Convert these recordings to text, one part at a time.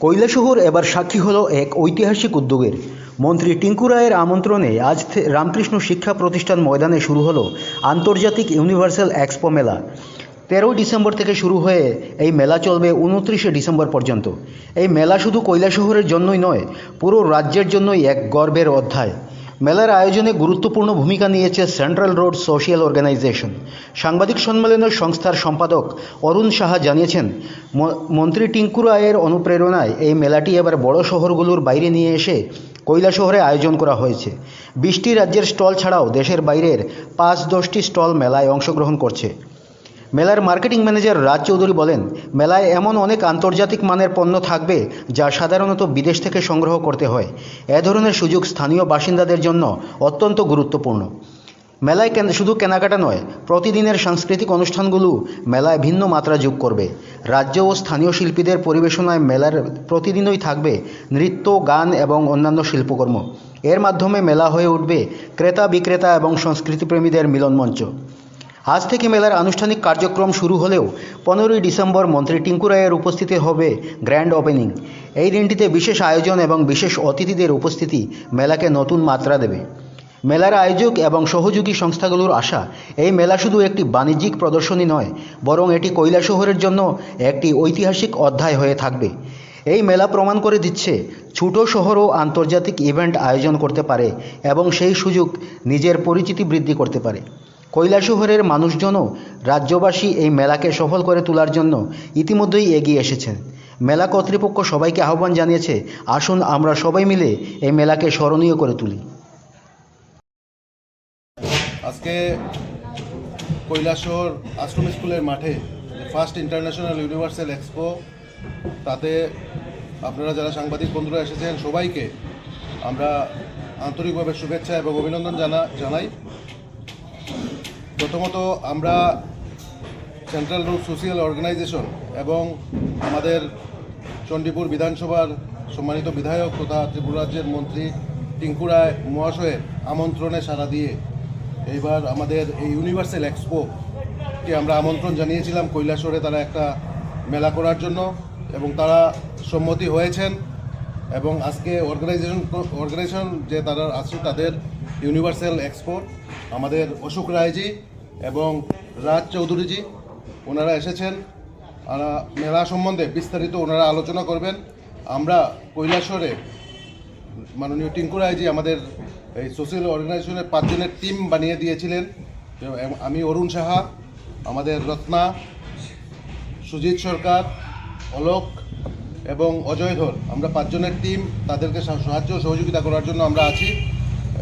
কৈলাসহর এবার সাক্ষী হলো এক ঐতিহাসিক উদ্যোগের। মন্ত্রী টিঙ্কু রায়ের আমন্ত্রণে আজ রামকৃষ্ণ শিক্ষা প্রতিষ্ঠান ময়দানে শুরু হলো আন্তর্জাতিক ইউনিভার্সাল এক্সপো মেলা। তেরোই ডিসেম্বর থেকে শুরু হয়ে এই মেলা চলবে উনত্রিশে ডিসেম্বর পর্যন্ত। এই মেলা শুধু কৈলাসহরের জন্যই নয়, পুরো রাজ্যের জন্যই এক গর্বের অধ্যায়। মেলার আয়োজনে গুরুত্বপূর্ণ ভূমিকা নিয়েছে সেন্ট্রাল রোড সোশিয়াল অর্গানাইজেশন। সাংবাদিক সম্মেলনের সংস্থার সম্পাদক অরুণ সাহা জানিয়েছেন মন্ত্রী টিঙ্কু রায়ের অনুপ্রেরণায় এই মেলাটি এবার বড় শহরগুলোর বাইরে নিয়ে এসে কৈলা শহরে আয়োজন করা হয়েছে। বিশটি রাজ্যের স্টল ছাড়াও দেশের বাইরের পাঁচ দশটি স্টল মেলায় অংশগ্রহণ করছে। মেলার মার্কেটিং ম্যানেজার রাজ চৌধুরী বলেন, মেলায় এমন অনেক আন্তর্জাতিক মানের পণ্য থাকবে যা সাধারণত বিদেশ থেকে সংগ্রহ করতে হয়। এ ধরনের সুযোগ স্থানীয় বাসিন্দাদের জন্য অত্যন্ত গুরুত্বপূর্ণ। মেলায় শুধু কেনাকাটা নয়, প্রতিদিনের সাংস্কৃতিক অনুষ্ঠানগুলো মেলায় ভিন্ন মাত্রা যোগ করবে। রাজ্য ও স্থানীয় শিল্পীদের পরিবেশনায় মেলার প্রতিদিনই থাকবে নৃত্য, গান এবং অন্যান্য শিল্পকর্ম। এর মাধ্যমে মেলা হয়ে উঠবে ক্রেতা বিক্রেতা এবং সংস্কৃতিপ্রেমীদের মিলনমঞ্চ। আজ থেকে মেলার আনুষ্ঠানিক কার্যক্রম শুরু হলেও পনেরোই ডিসেম্বর মন্ত্রী টিঙ্কু রায়ের উপস্থিতি হবে গ্র্যান্ড ওপেনিং। এই দিনটিতে বিশেষ আয়োজন এবং বিশেষ অতিথিদের উপস্থিতি মেলাকে নতুন মাত্রা দেবে। মেলার আয়োজক এবং সহযোগী সংস্থাগুলোর আশা, এই মেলা শুধু একটি বাণিজ্যিক প্রদর্শনী নয়, বরং এটি কৈলা শহরের জন্য একটি ঐতিহাসিক অধ্যায় হয়ে থাকবে। এই মেলা প্রমাণ করে দিচ্ছে, ছোট শহরও আন্তর্জাতিক ইভেন্ট আয়োজন করতে পারে এবং সেই সুযোগ নিজের পরিচিতি বৃদ্ধি করতে পারে। কৈলাসহরের মানুষজনও রাজ্যবাসী এই মেলাকে সফল করে তোলার জন্য ইতিমধ্যেই এগিয়ে এসেছেন। মেলা কর্তৃপক্ষ সবাইকে আহ্বান জানিয়েছে, আসুন আমরা সবাই মিলে এই মেলাকে স্মরণীয় করে তুলি। আজকে কৈলাসহর আশ্রম স্কুলের মাঠে ফার্স্ট ইন্টারন্যাশনাল ইউনিভার্সাল এক্সপো, তাতে আপনারা যারা সাংবাদিক বন্ধুরা এসেছেন, সবাইকে আমরা আন্তরিকভাবে শুভেচ্ছা এবং অভিনন্দন জানা জানাই। প্রথমত আমরা সেন্ট্রাল রুট সোশিয়াল অর্গানাইজেশন এবং আমাদের চণ্ডীপুর বিধানসভার সম্মানিত বিধায়ক তথা ত্রিপুরা রাজ্যের মন্ত্রী টিঙ্কু রায় মহাশয়ের আমন্ত্রণে সাড়া দিয়ে এইবার আমাদের এই ইউনিভার্সাল এক্সপোকে আমরা আমন্ত্রণ জানিয়েছিলাম। কৈলাসরে তারা একটা মেলা করার জন্য এবং তারা সম্মতি হয়েছেন এবং আজকে অর্গানাইজেশন অর্গানাইজেশন যে তারা আছে তাদের ইউনিভার্সাল এক্সপোর্ট আমাদের অশোক রায়জি এবং রাজ চৌধুরীজি, ওনারা এসেছেন। মেলা সম্বন্ধে বিস্তারিত ওনারা আলোচনা করবেন। আমরা কৈলাসরে মাননীয় টিঙ্কু রায়জি আমাদের এই সোশ্যাল অর্গানাইজেশনের পাঁচজনের টিম বানিয়ে দিয়েছিলেন। আমি অরুণ সাহা, আমাদের রত্না, সুজিত সরকার, অলোক এবং অজয় ধর। আমরা পাঁচজনের টিম, তাদেরকে সাহায্য সহযোগিতা করার জন্য আমরা আছি।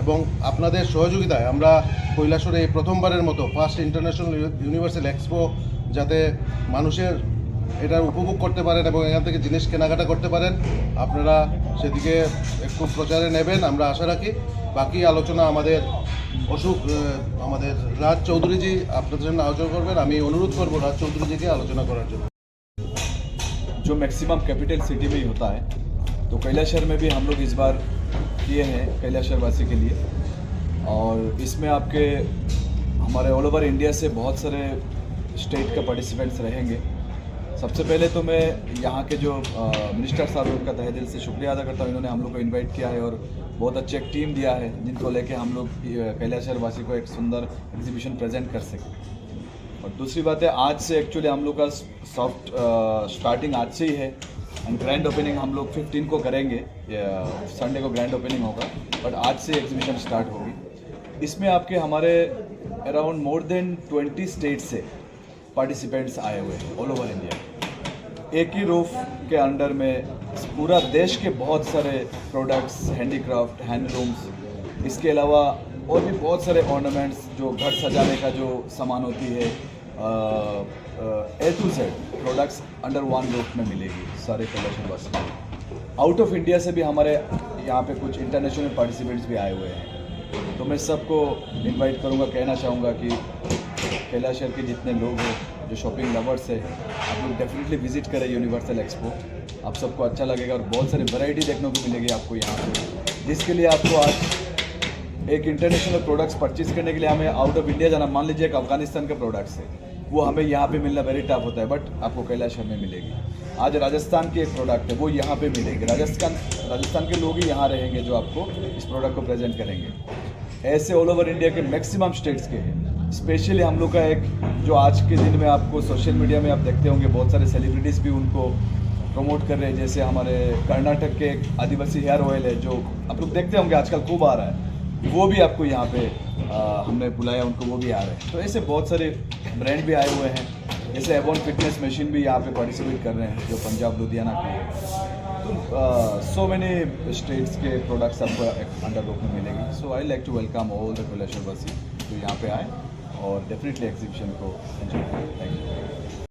এবং আপনাদের সহযোগিতায় আমরা কৈলাসরে এই প্রথমবারের মতো ফার্স্ট ইন্টারন্যাশনাল ইউনিভার্সাল এক্সপো যাতে মানুষের এটার উপভোগ করতে পারেন এবং এখান থেকে জিনিস কেনাকাটা করতে পারেন আপনারা সেদিকে একটু প্রচারে নেবেন আমরা আশা রাখি বাকি আলোচনা আমাদের অশোক আহ, আমাদের রাজ চৌধুরীজি আপনাদের জন্য আলোচনা করবেন আমি অনুরোধ করব রাজ চৌধুরীজিকে আলোচনা করার জন্য जो मैक्सिमम कैपिटल सिटी में ही होता है तो कैलाशहर में भी हम लोग इस बार किए हैं कैलाशहर वासी के लिए। और इसमें आपके, हमारे ऑल ओवर इंडिया से बहुत सारे स्टेट के पार्टिसिपेंट्स रहेंगे। सबसे पहले तो मैं यहाँ के जो मिनिस्टर साहब हैं, उनका तहे दिल से शुक्रिया अदा करता हूँ। इन्होंने हम लोग को इनवाइट किया है और बहुत अच्छे एक टीम दिया है, जिनको लेके हम लोग कैलाशहर वासी को एक सुंदर एग्जीबिशन प्रेजेंट कर सकें। और दूसरी बात है, आज से एक्चुअली हम लोग का सॉफ्ट स्टार्टिंग आज से ही है। एंड ग्रैंड ओपनिंग हम लोग 15 को करेंगे। संडे को ग्रैंड ओपनिंग होगा। बट आज से एग्जीबिशन स्टार्ट होगी। इसमें आपके हमारे अराउंड मोर देन 20 स्टेट से पार्टिसिपेंट्स आए हुए हैं ऑल ओवर इंडिया एक ही रूफ के अंडर में पूरा देश के बहुत सारे प्रोडक्ट्स हैंडीक्राफ्ट हैंडलूम्स इसके अलावा और भी बहुत सारे ऑर्नामेंट्स जो घर सजाने का जो सामान होती है A to Z products under one roof में मिलेगी सारे कलेक्शन बस आउट ऑफ़ इंडिया से भी हमारे यहाँ पे कुछ इंटरनेशनल पार्टिसिपेंट्स भी आए हुए हैं। तो मैं सबको इनवाइट करूँगा, कहना चाहूँगा कि कैलाशहर के जितने लोग हैं, जो शॉपिंग लवर्स है, आप लोग डेफिनेटली विज़िट करें यूनिवर्सल एक्सपो आप सबको अच्छा लगेगा और बहुत सारी वैरायटी देखने को मिलेगी आपको यहाँ पे। जिसके लिए आपको आज एक इंटरनेशनल प्रोडक्ट्स परचेज करने के लिए हमें आउट ऑफ़ इंडिया जाना, मान लीजिए एक अफ़गानिस्तान के प्रोडक्ट्स है। वो हमें यहाँ पे मिलना वेरी टफ होता है बट आपको कैलाश में मिलेगी। आज राजस्थान की एक प्रोडक्ट है, वो यहाँ पे मिलेगी। राजस्थान राजस्थान के लोग ही यहाँ रहेंगे जो आपको इस प्रोडक्ट को प्रेजेंट करेंगे। ऐसे ऑल ओवर इंडिया के मैक्सिमम स्टेट्स के हैं। स्पेशली हम लोग का एक, जो आज के दिन में आपको सोशल मीडिया में आप देखते होंगे, बहुत सारे सेलिब्रिटीज़ भी उनको प्रमोट कर रहे हैं। जैसे हमारे कर्नाटक के एक आदिवासी हेयर ऑयल है, जो आप लोग देखते होंगे, आजकल खूब आ रहा है। वो भी आपको यहाँ पे हमने बुलाया, उनको वो भी आ रहे हैं। तो ऐसे बहुत सारे ब्रांड भी आए हुए हैं। जैसे एवॉन फिटनेस मशीन भी यहाँ पे पार्टिसिपेट कर रहे हैं, जो पंजाब लुधियाना के है। तो सो मैनी स्टेट्स के प्रोडक्ट्स आपको अंडर रोक में मिलेंगे। So I like to welcome all the कैलाशवासी जो यहाँ पे आए और डेफिनेटली एग्जीबिशन को एंजॉय करें। Thank you